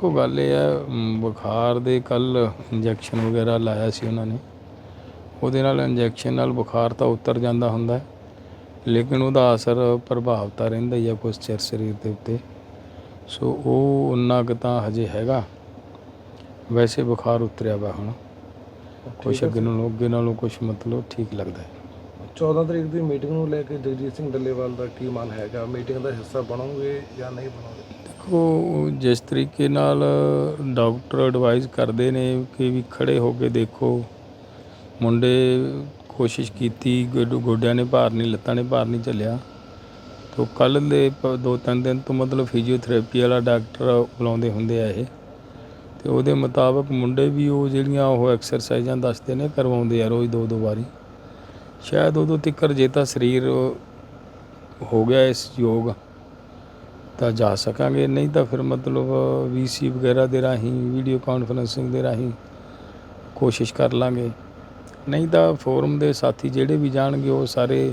ਦੇਖੋ ਗੱਲ ਇਹ ਹੈ ਬੁਖਾਰ ਦੇ ਕੱਲ ਇੰਜੈਕਸ਼ਨ ਵਗੈਰਾ ਲਾਇਆ ਸੀ ਉਹਨਾਂ ਨੇ। ਉਹਦੇ ਨਾਲ ਇੰਜੈਕਸ਼ਨ ਨਾਲ ਬੁਖਾਰ ਤਾਂ ਉਤਰ ਜਾਂਦਾ ਹੁੰਦਾ ਹੈ ਲੇਕਿਨ ਉਹਦਾ ਅਸਰ ਪ੍ਰਭਾਵ ਤਾਂ ਰਹਿੰਦਾ ਹੀ ਆ ਕੁਛ ਚਿਰ ਸਰੀਰ ਦੇ ਉੱਤੇ। ਸੋ ਉਹ ਉਨਾ ਕੁ ਤਾਂ ਹਜੇ ਹੈਗਾ। ਵੈਸੇ ਬੁਖਾਰ ਉਤਰਿਆ ਵਾ ਹੁਣ। ਕੁਛ ਅੱਗੇ ਨਾਲੋਂ ਅੱਗੇ ਨਾਲੋਂ ਕੁਛ ਮਤਲਬ ਠੀਕ ਲੱਗਦਾ ਹੈ। 14 ਤਰੀਕ ਦੀ ਮੀਟਿੰਗ ਨੂੰ ਲੈ ਕੇ ਜਗਜੀਤ ਸਿੰਘ ਡੱਲੇਵਾਲ ਦਾ ਕੀ ਮਨ ਹੈਗਾ? ਮੀਟਿੰਗ ਦਾ ਹਿੱਸਾ ਬਣੋਗੇ ਜਾਂ ਨਹੀਂ ਬਣੋਗੇ? ਦੇਖੋ, ਜਿਸ ਤਰੀਕੇ ਨਾਲ ਡਾਕਟਰ ਐਡਵਾਈਸ ਕਰਦੇ ਨੇ ਕਿ ਵੀ ਖੜੇ ਹੋ ਕੇ ਦੇਖੋ। ਮੁੰਡੇ ਕੋਸ਼ਿਸ਼ ਕੀਤੀ, ਗੋਡ- ਗੋਡਿਆਂ ਨੇ ਭਾਰ ਨਹੀਂ, ਲੱਤਾਂ ਨੇ ਭਾਰ ਨਹੀਂ ਚੱਲਿਆ। ਤੋਂ ਕੱਲ ਦੇ ਪ- ਦੋ ਤਿੰਨ ਦਿਨ ਤੋਂ ਮਤਲਬ ਫਿਜ਼ੀਓਥੈਰੇਪੀ ਵਾਲਾ ਡਾਕਟਰ ਬੁਲਾਉਂਦੇ ਹੁੰਦੇ ਆ ਇਹ। ਤੇ ਉਹਦੇ ਮੁਤਾਬਕ ਮੁੰਡੇ ਵੀ ਉਹ ਜਿਹੜੀਆਂ ਉਹ ਐਕਸਰਸਾਈਜ਼ਾਂ ਦੱਸਦੇ ਨੇ, ਕਰਵਾਉਂਦੇ ਆ ਰੋਜ਼ ਦੋ ਦੋ ਵਾਰੀ। ਸ਼ਾਇਦ ਉਦੋਂ ਤੱਕ ਜੇ ਤਾਂ ਸਰੀਰ ਹੋ ਗਿਆ ਇਸ ਯੋਗ। ਤਾਂ ਜਾ ਸਕਾਂਗੇ। ਨਹੀਂ ਤਾਂ ਫਿਰ ਮਤਲਬ ਵੀਸੀ ਵਗੈਰਾ ਦੇ ਰਾਹੀਂ ਵੀਡੀਓ ਕਾਨਫਰੰਸਿੰਗ ਦੇ ਰਾਹੀਂ ਕੋਸ਼ਿਸ਼ ਕਰ ਲਾਂਗੇ। ਨਹੀਂ ਤਾਂ ਫੋਰਮ ਦੇ ਸਾਥੀ ਜਿਹੜੇ ਵੀ ਜਾਣਗੇ, ਉਹ ਸਾਰੇ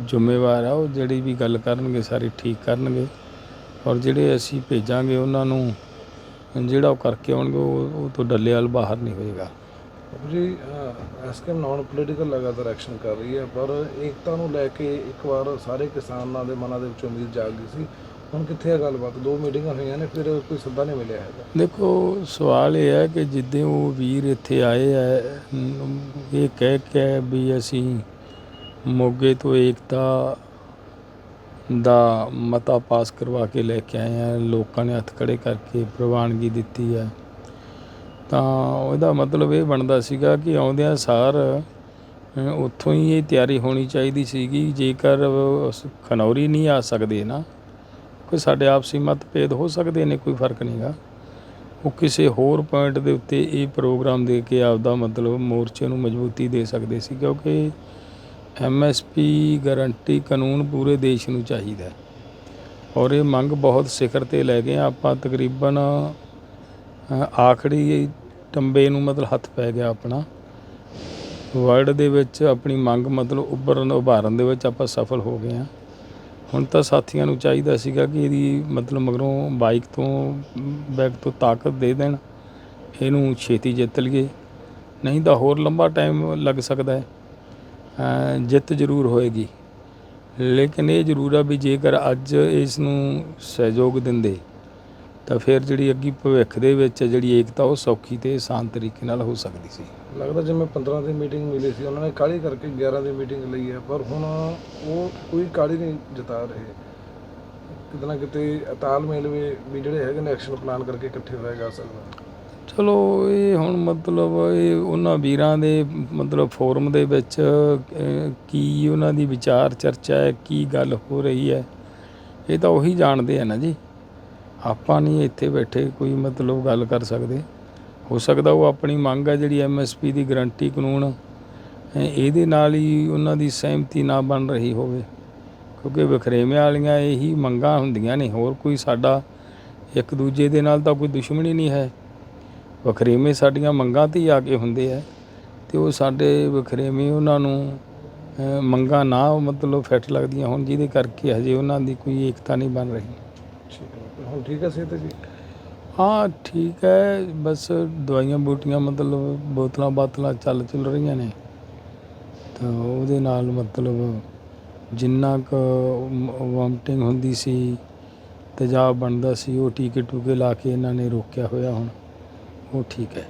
ਜ਼ਿੰਮੇਵਾਰ ਆ। ਉਹ ਜਿਹੜੀ ਵੀ ਗੱਲ ਕਰਨਗੇ, ਸਾਰੇ ਠੀਕ ਕਰਨਗੇ। ਔਰ ਜਿਹੜੇ ਅਸੀਂ ਭੇਜਾਂਗੇ, ਉਹਨਾਂ ਨੂੰ ਜਿਹੜਾ ਉਹ ਕਰਕੇ ਆਉਣਗੇ, ਉਹ ਉਹ ਤੋਂ ਡੱਲੇਵਾਲ ਬਾਹਰ ਨਹੀਂ ਹੋਏਗਾ। ਜੀ ਐਸਕੇਐਮ ਨਾਨ ਪੋਲੀਟੀਕਲ ਲਗਾਤਾਰ ਐਕਸ਼ਨ ਕਰ ਰਹੀ ਹੈ, ਪਰ ਏਕਤਾ ਨੂੰ ਲੈ ਕੇ ਇੱਕ ਵਾਰ ਸਾਰੇ ਕਿਸਾਨਾਂ ਦੇ ਮਨਾਂ ਦੇ ਵਿੱਚ ਉਮੀਦ ਜਾਗ ਗਈ ਸੀ। ਹੁਣ ਕਿੱਥੇ ਹੈ ਗੱਲਬਾਤ? ਦੋ ਮੀਟਿੰਗਾਂ ਹੋਈਆਂ ਨੇ, ਫਿਰ ਕੋਈ ਸੱਦਾ ਨਹੀਂ ਮਿਲਿਆ ਹੈਗਾ। ਦੇਖੋ, ਸਵਾਲ ਇਹ ਹੈ ਕਿ ਜਿੱਦੇ ਉਹ ਵੀਰ ਇੱਥੇ ਆਏ ਹੈ ਇਹ ਕਹਿ ਕੇ ਵੀ ਅਸੀਂ ਮੋਗੇ ਤੋਂ ਏਕਤਾ ਦਾ ਮਤਾ ਪਾਸ ਕਰਵਾ ਕੇ ਲੈ ਕੇ ਆਏ ਆ, ਲੋਕਾਂ ਨੇ ਹੱਥ ਖੜੇ ਕਰਕੇ ਪ੍ਰਵਾਨਗੀ ਦਿੱਤੀ ਹੈ ਤਾਂ ਉਹਦਾ ਮਤਲਬ ਇਹ ਬਣਦਾ ਸੀਗਾ ਕਿ ਆਉਂਦਿਆਂ ਸਾਰ ਉੱਥੋਂ ਹੀ ਇਹ ਤਿਆਰੀ ਹੋਣੀ ਚਾਹੀਦੀ ਸੀਗੀ, ਜੇਕਰ ਖਨੌਰੀ ਨਹੀਂ ਆ ਸਕਦੇ ਨਾ ਕੋਈ ਸਾਡੇ ਆਪਸੀ ਮਤਭੇਦ ਹੋ ਸਕਦੇ ਨੇ, ਕੋਈ ਫ਼ਰਕ ਨਹੀਂਗਾ ਉਹ ਕਿਸੇ ਹੋਰ ਪੁਆਇੰਟ ਦੇ ਉੱਤੇ ਇਹ ਪ੍ਰੋਗਰਾਮ ਦੇ ਕੇ ਆਪਦਾ ਮਤਲਬ ਮੋਰਚੇ ਨੂੰ ਮਜ਼ਬੂਤੀ ਦੇ ਸਕਦੇ ਸੀ, ਕਿਉਂਕਿ ਐਮਐਸਪੀ ਗਾਰੰਟੀ ਕਾਨੂੰਨ ਪੂਰੇ ਦੇਸ਼ ਨੂੰ ਚਾਹੀਦਾ ਹੈ। ਔਰ ਇਹ ਮੰਗ ਬਹੁਤ ਸਿਖਰ ਤੇ ਲੈ ਗਏ ਹਾਂ। ਆਪਾਂ ਤਕਰੀਬਨ ਆਖਰੀ ਟੰਬੇ ਨੂੰ ਮਤਲਬ ਹੱਥ ਪੈ ਗਿਆ ਆਪਣਾ ਵਰਲਡ ਦੇ ਵਿੱਚ ਆਪਣੀ ਮੰਗ ਮਤਲਬ ਉੱਭਰਨ, ਉਭਾਰਨ ਦੇ ਵਿੱਚ ਆਪਾਂ ਸਫਲ ਹੋ ਗਏ ਹਾਂ ਹੁਣ ਤਾਂ ਸਾਥੀਆਂ ਨੂੰ ਚਾਹੀਦਾ ਸੀਗਾ ਕਿ ਇਹਦੀ ਮਤਲਬ ਮਗਰੋਂ ਬਾਈਕ ਤੋਂ ਬੈਕ ਤੋਂ ਤਾਕਤ ਦੇ ਦੇਣ, ਇਹਨੂੰ ਛੇਤੀ ਜਿੱਤ ਲਈਏ। ਨਹੀਂ ਤਾਂ ਹੋਰ ਲੰਬਾ ਟਾਈਮ ਲੱਗ ਸਕਦਾ ਹੈ। ਜਿੱਤ ਜ਼ਰੂਰ ਹੋਏਗੀ। ਲੇਕਿਨ ਇਹ ਜ਼ਰੂਰ ਆ ਵੀ ਜੇਕਰ ਅੱਜ ਇਸ ਨੂੰ ਸਹਿਯੋਗ ਦਿੰਦੇ ਤਾਂ ਫਿਰ ਜਿਹੜੀ ਅੱਗੀ ਭਵਿੱਖ ਦੇ ਵਿੱਚ ਜਿਹੜੀ ਏਕਤਾ ਉਹ ਸੌਖੀ ਤੇ ਆਸਾਨ ਤਰੀਕੇ ਨਾਲ ਹੋ ਸਕਦੀ ਸੀ। ਲੱਗਦਾ ਜਿਵੇਂ 15 ਦੀ ਮੀਟਿੰਗ ਮਿਲੀ ਸੀ ਉਹਨਾਂ ਨੇ ਕਾਹਲੀ ਕਰਕੇ 11 ਦੀ ਮੀਟਿੰਗ ਲਈ ਹੈ ਪਰ ਹੁਣ ਉਹ ਕੋਈ ਕਾਹਲੀ ਨਹੀਂ ਜਤਾ ਰਹੇ। ਕਿਤੇ ਨਾ ਕਿਤੇ ਤਾਲਮੇਲ ਵੀ ਜਿਹੜੇ ਹੈਗੇ ਨੇ ਐਕਸ਼ਨ ਪਲਾਨ ਕਰਕੇ ਇਕੱਠੇ ਹੋਇਆ ਜਾ ਸਕਦਾ। ਚਲੋ ਇਹ ਹੁਣ ਮਤਲਬ ਇਹ ਉਹਨਾਂ ਵੀਰਾਂ ਦੇ ਮਤਲਬ ਫੋਰਮ ਦੇ ਵਿੱਚ ਕੀ ਉਹਨਾਂ ਦੀ ਵਿਚਾਰ ਚਰਚਾ ਹੈ ਕੀ ਗੱਲ ਹੋ ਰਹੀ ਹੈ ਇਹ ਤਾਂ ਉਹੀ ਜਾਣਦੇ ਆ ਨਾ ਜੀ। ਆਪਾਂ ਨਹੀਂ ਇੱਥੇ ਬੈਠੇ ਕੋਈ ਮਤਲਬ ਗੱਲ ਕਰ ਸਕਦੇ। ਹੋ ਸਕਦਾ ਉਹ ਆਪਣੀ ਮੰਗ ਹੈ ਜਿਹੜੀ ਐਮਐਸਪੀ ਦੀ ਗਰੰਟੀ ਕਾਨੂੰਨ ਇਹਦੇ ਨਾਲ ਹੀ ਉਹਨਾਂ ਦੀ ਸਹਿਮਤੀ ਨਾ ਬਣ ਰਹੀ ਹੋਵੇ। ਕਿਉਂਕਿ ਵਖਰੇਵਿਆਂ ਵਾਲੀਆਂ ਇਹੀ ਮੰਗਾਂ ਹੁੰਦੀਆਂ ਨੇ, ਹੋਰ ਕੋਈ ਸਾਡਾ ਇੱਕ ਦੂਜੇ ਦੇ ਨਾਲ ਤਾਂ ਕੋਈ ਦੁਸ਼ਮਣੀ ਨਹੀਂ ਹੈ। ਵਖਰੇਵੇਂ ਸਾਡੀਆਂ ਮੰਗਾਂ ਤੇ ਹੀ ਆ ਕੇ ਹੁੰਦੇ ਆ ਤੇ ਉਹ ਸਾਡੇ ਵਖਰੇਵੇਂ ਉਹਨਾਂ ਨੂੰ ਮੰਗਾਂ ਨਾ ਮਤਲਬ ਫੈਟ ਲੱਗਦੀਆਂ ਹੁਣ ਜਿਹਦੇ ਕਰਕੇ ਹਜੇ ਉਹਨਾਂ ਦੀ ਕੋਈ ਏਕਤਾ ਨਹੀਂ ਬਣ ਰਹੀ। ਠੀਕ ਹੈ। ਹੁਣ ਠੀਕ ਹੈ ਸਿਹਤ ਜੀ? ਹਾਂ, ਠੀਕ ਹੈ। ਬਸ ਦਵਾਈਆਂ ਬੂਟੀਆਂ ਮਤਲਬ ਬੋਤਲਾਂ ਬਾਤਲਾਂ ਚੱਲ ਚੁੱਲ ਰਹੀਆਂ ਨੇ। ਤਾਂ ਉਹਦੇ ਨਾਲ ਮਤਲਬ ਜਿੰਨਾ ਕੁ ਵੋਮਟਿੰਗ ਹੁੰਦੀ ਸੀ, ਤੇਜ਼ਾਬ ਬਣਦਾ ਸੀ, ਉਹ ਟੀਕੇ ਟੂਕੇ ਲਾ ਕੇ ਇਹਨਾਂ ਨੇ ਰੋਕਿਆ ਹੋਇਆ ਹੁਣ। ਉਹ ਠੀਕ ਹੈ।